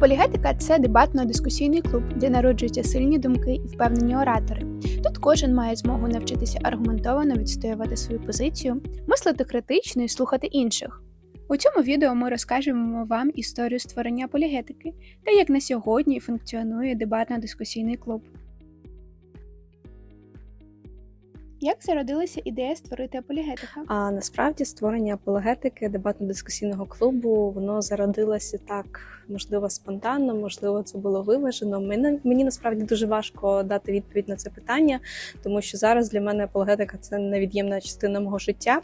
Апологетика це дебатно-дискусійний клуб, де народжуються сильні думки і впевнені оратори. Тут кожен має змогу навчитися аргументовано відстоювати свою позицію, мислити критично і слухати інших. У цьому відео ми розкажемо вам історію створення апологетики та як на сьогодні функціонує дебатно-дискусійний клуб. Як зародилася ідея створити апологетика? А насправді створення апологетики дебатно-дискусійного клубу воно зародилося так, можливо, спонтанно, можливо, це було виважено. Мені, мені насправді дуже важко дати відповідь на це питання, тому що зараз для мене апологетика це невід'ємна частина мого життя.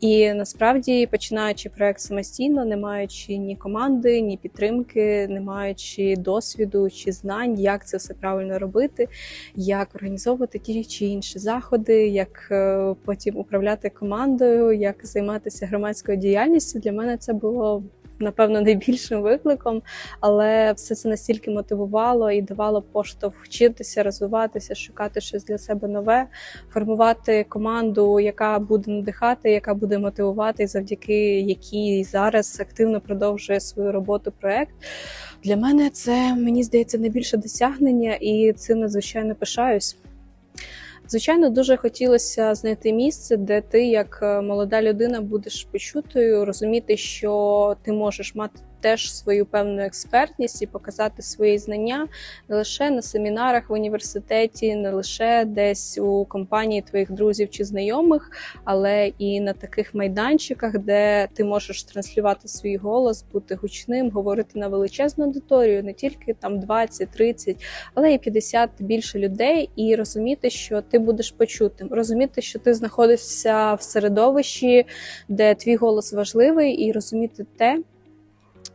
І насправді, починаючи проект самостійно, не маючи ні команди, ні підтримки, не маючи досвіду чи знань, як це все правильно робити, як організовувати ті чи інші заходи як е, потім управляти командою, як займатися громадською діяльністю. Для мене це було напевно найбільшим викликом, але все це настільки мотивувало і давало поштовх вчитися, розвиватися, шукати щось для себе нове, формувати команду, яка буде надихати, яка буде мотивувати, і завдяки якій зараз активно продовжує свою роботу проект. Для мене це мені здається найбільше досягнення, і цим надзвичайно пишаюсь. Звичайно, дуже хотілося знайти місце, де ти, як е, молода людина, будеш почутою, розуміти, що ти можеш мати теж свою певну експертність і показати свої знання не лише на семінарах в університеті, не лише десь у компанії твоїх друзів чи знайомих, але і на таких майданчиках, де ти можеш транслювати свій голос, бути гучним, говорити на величезну аудиторію, не тільки там 20-30, але і 50 більше людей, і розуміти, що ти будеш почутим, розуміти, що ти знаходишся в середовищі, де твій голос важливий, і розуміти те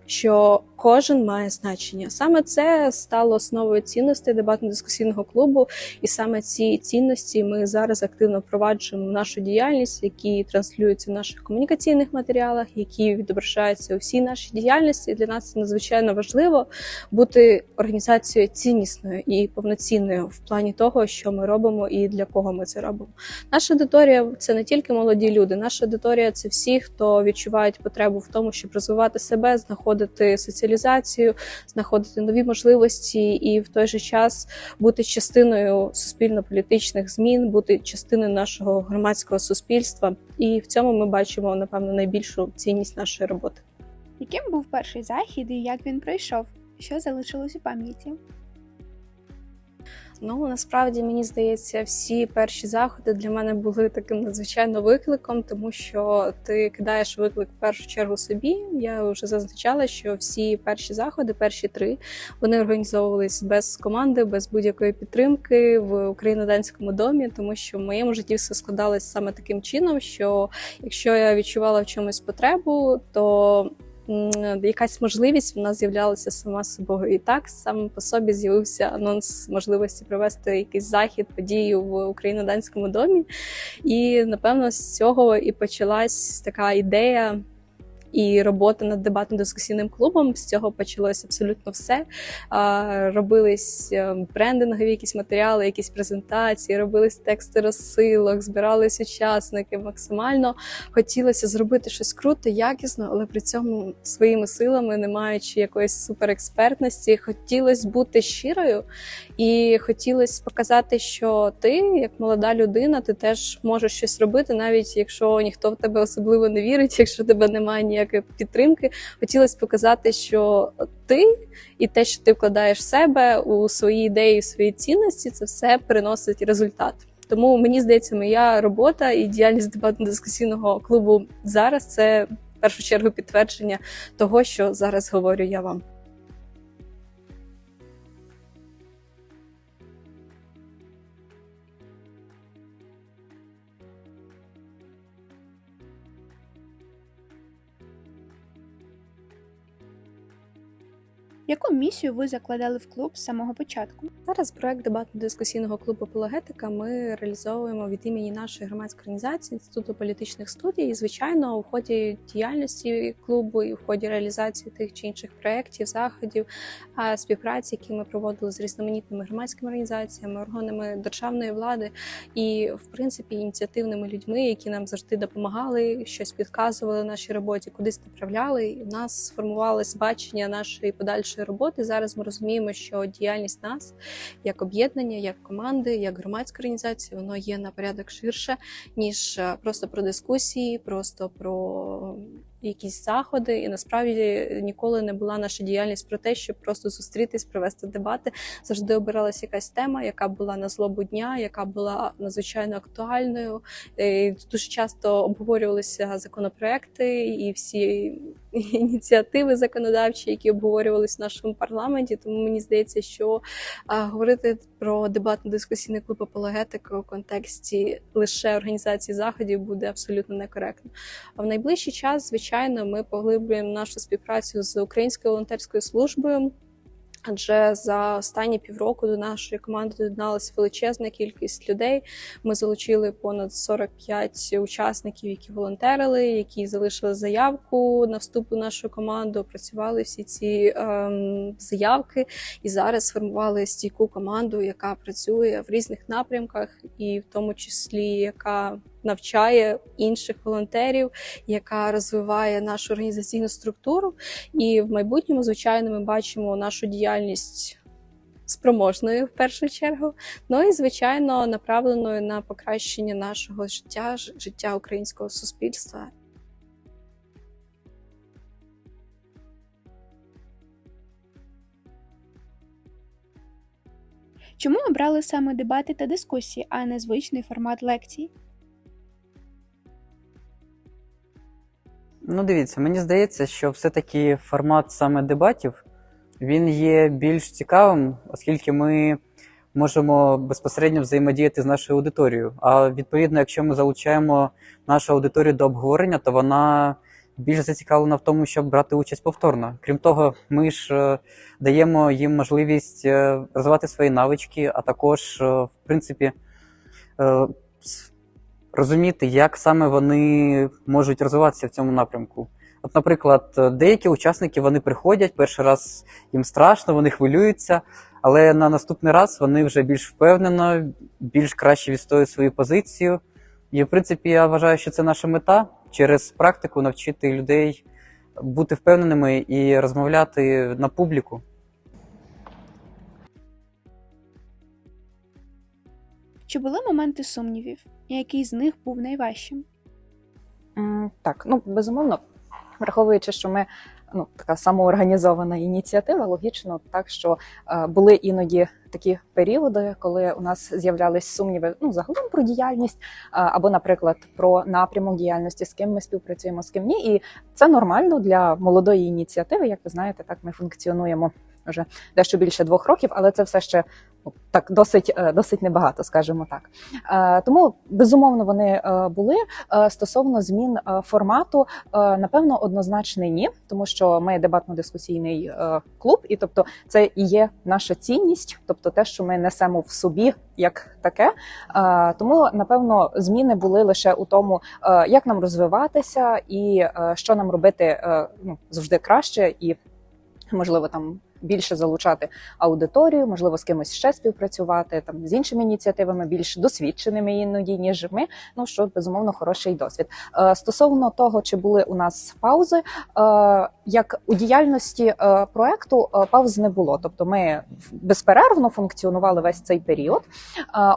що кожен має значення. Саме це стало основою цінностей дебатно-дискусійного клубу, і саме ці цінності ми зараз активно впроваджуємо нашу діяльність, які транслюються в наших комунікаційних матеріалах, які відображаються у всій нашій діяльності. Для нас це надзвичайно важливо бути організацією ціннісною і повноцінною в плані того, що ми робимо і для кого ми це робимо. Наша аудиторія це не тільки молоді люди, наша аудиторія це всі, хто відчувають потребу в тому, щоб розвивати себе, знаходити соціалізацію, знаходити нові можливості і в той же час бути частиною суспільно-політичних змін, бути частиною нашого громадського суспільства. І в цьому ми бачимо напевно найбільшу цінність нашої роботи. Яким був перший захід і як він пройшов? Що залишилось у пам'яті? Ну насправді мені здається, всі перші заходи для мене були таким надзвичайно викликом, тому що ти кидаєш виклик в першу чергу собі. Я вже зазначала, що всі перші заходи, перші три, вони організовувались без команди, без будь-якої підтримки в україно-данському домі, тому що в моєму житті все складалось саме таким чином, що якщо я відчувала в чомусь потребу, то якась можливість вона з'являлася сама собою. І так сам по собі з'явився анонс можливості провести якийсь захід, подію в україно-данському домі. І напевно з цього і почалась така ідея і робота над дебатно-дискусійним клубом. З цього почалося абсолютно все. Робились е, брендингові якісь матеріали, якісь презентації, робились тексти розсилок, збирались учасники. Максимально хотілося зробити щось круте, якісно, але при цьому своїми силами, не маючи якоїсь суперекспертності, хотілося бути щирою і хотілося показати, що ти, як молода людина, ти теж можеш щось робити, навіть якщо ніхто в тебе особливо не вірить, якщо тебе немає ніякої підтримки. Хотілося показати, що ти і те, що ти вкладаєш в себе у свої ідеї, в свої цінності, це все приносить результат. Тому мені здається, моя робота і діяльність дебатно-дискусійного клубу зараз це в першу чергу підтвердження того, що зараз говорю я вам. Місію ви закладали в клуб з самого початку? Зараз проект дебатно-дискусійного клубу Апологетика ми реалізовуємо від імені нашої громадської організації інституту політичних студій. І, звичайно, у ході діяльності клубу і в ході реалізації тих чи інших проєктів, заходів, співпраці, які ми проводили з різноманітними громадськими організаціями, органами державної влади і, в принципі, ініціативними людьми, які нам завжди допомагали, щось підказували нашій роботі, кудись направляли. І в нас сформувалось бачення нашої подальшої роботи. Зараз ми розуміємо, що діяльність нас як об'єднання, як команди, як громадська організація, воно є на порядок ширше, ніж е, просто про дискусії, просто про якісь заходи. І насправді ніколи не була наша діяльність про те, щоб просто зустрітись, провести дебати. Завжди обиралася якась тема, яка була на злобу дня, яка була надзвичайно актуальною. Е, Дуже часто обговорювалися законопроекти і всі ініціативи законодавчі, які обговорювалися в нашому парламенті. Тому мені здається, що говорити про дебатно-дискусійний клуб апологетики у контексті лише організації заходів буде абсолютно некоректно. А в найближчий час, звичайно, ми поглиблюємо нашу співпрацю з українською волонтерською службою. Адже за останні півроку до нашої команди доєдналася величезна кількість людей. Ми залучили понад 45 учасників, які волонтерили, які залишили заявку на вступ у нашу команду. Опрацювали всі ці ем, заявки і зараз сформували стійку команду, яка працює в різних напрямках, і в тому числі яка навчає інших волонтерів, яка розвиває нашу організаційну структуру. І в майбутньому, звичайно, ми бачимо нашу діяльність спроможною в першу чергу. Ну і звичайно, направленою на покращення нашого життя, життя українського суспільства. Чому обрали саме дебати та дискусії, а не звичний формат лекцій? Ну, дивіться, мені здається, що все-таки формат саме дебатів він є більш цікавим, оскільки ми можемо безпосередньо взаємодіяти з нашою аудиторією. А відповідно, якщо ми залучаємо нашу аудиторію до обговорення, то вона більш зацікавлена в тому, щоб брати участь повторно. Крім того, ми ж е, даємо їм можливість е, розвивати свої навички, а також, е, в принципі, розуміти, як саме вони можуть розвиватися в цьому напрямку. От, наприклад, деякі учасники вони приходять перший раз їм страшно, вони хвилюються, але на наступний раз вони вже більш впевнено, більш краще відстоюють свою позицію. І, в принципі, я вважаю, що це наша мета через практику навчити людей бути впевненими і розмовляти на публіку. Чи були моменти сумнівів, який з них був найважчим? Так, ну безумовно, враховуючи, що ми ну така самоорганізована ініціатива, логічно так, що е, були іноді такі періоди, коли у нас з'являлись сумніви ну загалом про діяльність, е, або, наприклад, про напрямок діяльності, з ким ми співпрацюємо, з ким ні. І це нормально для молодої ініціативи. Як ви знаєте, так ми функціонуємо вже дещо більше двох років, але це все ще так досить, е, досить небагато, скажімо так. Е, Тому безумовно вони е, були. Стосовно змін формату, напевно, однозначно ні, тому що ми дебатно-дискусійний клуб, і тобто це і є наша цінність, тобто те, що ми несемо в собі як таке. Тому напевно зміни були лише у тому, як нам розвиватися і що нам робити ну, завжди краще і можливо там. Більше залучати аудиторію, можливо, з кимось ще співпрацювати там з іншими ініціативами, більш досвідченими іноді ніж ми. Ну що безумовно хороший досвід. Е, Стосовно того, чи були у нас паузи, е, як у діяльності е, проекту пауз не було. Тобто ми безперервно функціонували весь цей період.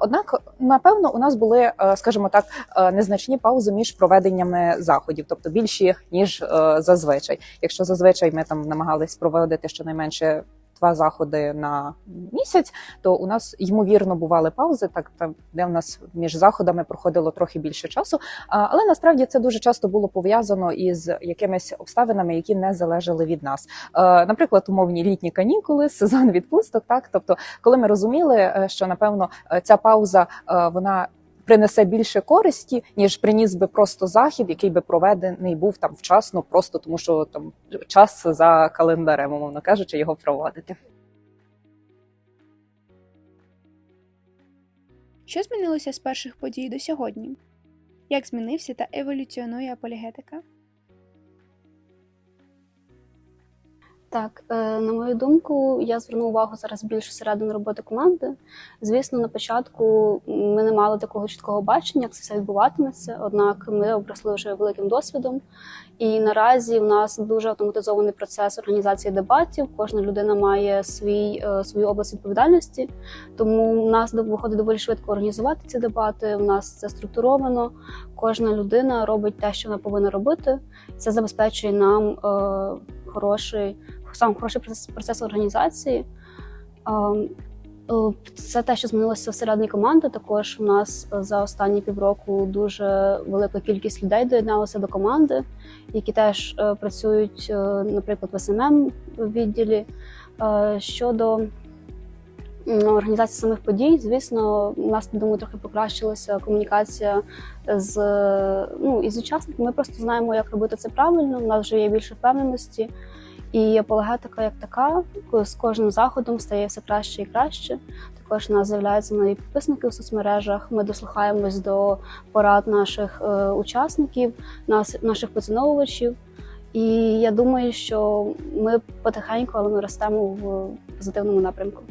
Однак, напевно, у нас були, скажімо так, незначні паузи між проведеннями заходів, тобто більші ніж зазвичай. Якщо зазвичай ми там намагались проводити щонайменше. Два заходи на місяць, то у нас ймовірно бували паузи, так там де в нас між заходами проходило трохи більше часу. Але насправді це дуже часто було пов'язано із якимись обставинами, які не залежали від нас. Е, Наприклад, умовні літні канікули, сезон відпусток. Так, тобто, коли ми розуміли, е, що напевно е, ця пауза вона. Принесе більше користі, ніж приніс би просто захід, який би проведений був там вчасно, просто тому що там час за календарем, умовно кажучи, його проводити. Що змінилося з перших подій до сьогодні? Як змінився та еволюціонує апологетика? Так, е, на мою думку, я зверну увагу зараз більше всередину роботи команди. Звісно, на початку ми не мали такого чіткого бачення, як це все відбуватиметься. Однак ми обросли вже великим досвідом. І наразі в нас дуже автоматизований процес організації дебатів. Кожна людина має свій, е, свою область відповідальності, тому в нас виходить доволі швидко організувати ці дебати. У нас це структуровано. Кожна людина робить те, що вона повинна робити. Це забезпечує нам е, хороший сам хороший процес, процес організації. Ем, е, Це те, що змінилося всередині команди. Також у нас е, за останні півроку дуже велика кількість людей доєдналася до команди, які теж е, працюють, наприклад, в СММ відділі. Е, Щодо організації самих подій, звісно, у нас думаю, трохи покращилася комунікація з ну із учасниками. Ми просто знаємо, як робити це правильно. У нас вже є більше впевненості. І апологетика як така з кожним заходом стає все краще і краще. Також у нас з'являються нові підписники у соцмережах. Ми дослухаємось до порад наших е, учасників, нас, наших поціновувачів. І я думаю, що ми потихеньку, але ми ростемо в позитивному напрямку.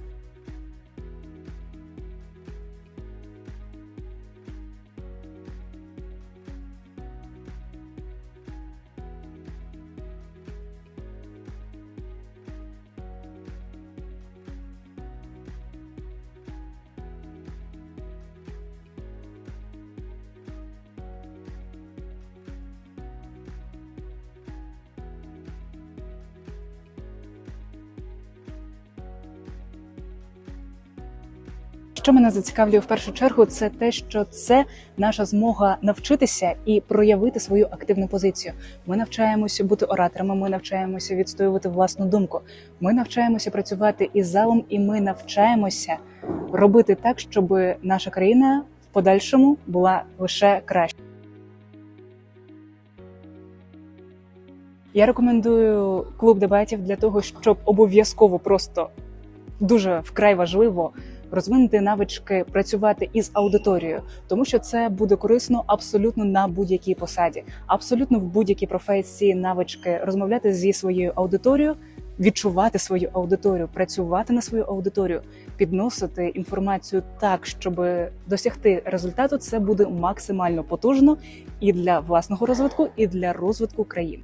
Що мене зацікавлює в першу чергу, це те, що це наша змога навчитися і проявити свою активну позицію. Ми навчаємося бути ораторами, ми навчаємося відстоювати власну думку. Ми навчаємося працювати із залом, і ми навчаємося робити так, щоб наша країна в подальшому була лише краще. Я рекомендую клуб дебатів для того, щоб обов'язково просто дуже вкрай важливо розвинути навички працювати із аудиторією, тому що це буде корисно абсолютно на будь-якій посаді, абсолютно в будь-якій професії навички розмовляти зі своєю аудиторією, відчувати свою аудиторію, працювати на свою аудиторію, підносити інформацію так, щоб досягти результату. Це буде максимально потужно і для власного розвитку, і для розвитку країни.